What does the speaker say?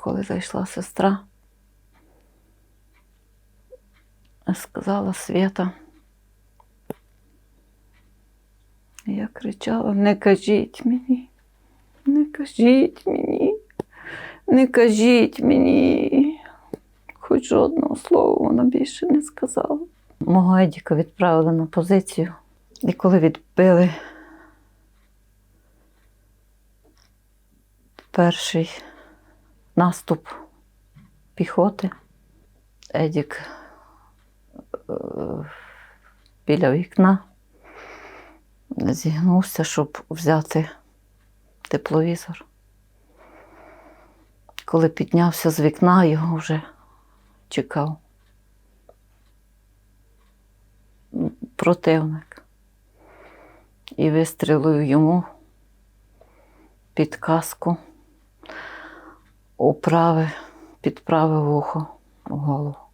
коли зайшла сестра, сказала Свята. Я кричала: не кажіть мені, не кажіть мені, не кажіть мені. Хоч жодного слова вона більше не сказала. Мого Едіка відправили на позицію. І коли відбили перший наступ піхоти, Едік е, біля вікна зігнувся, щоб взяти тепловізор. Коли піднявся з вікна, його вже чекав противник. І вистрілив йому під каску у підправи під вухо в голову.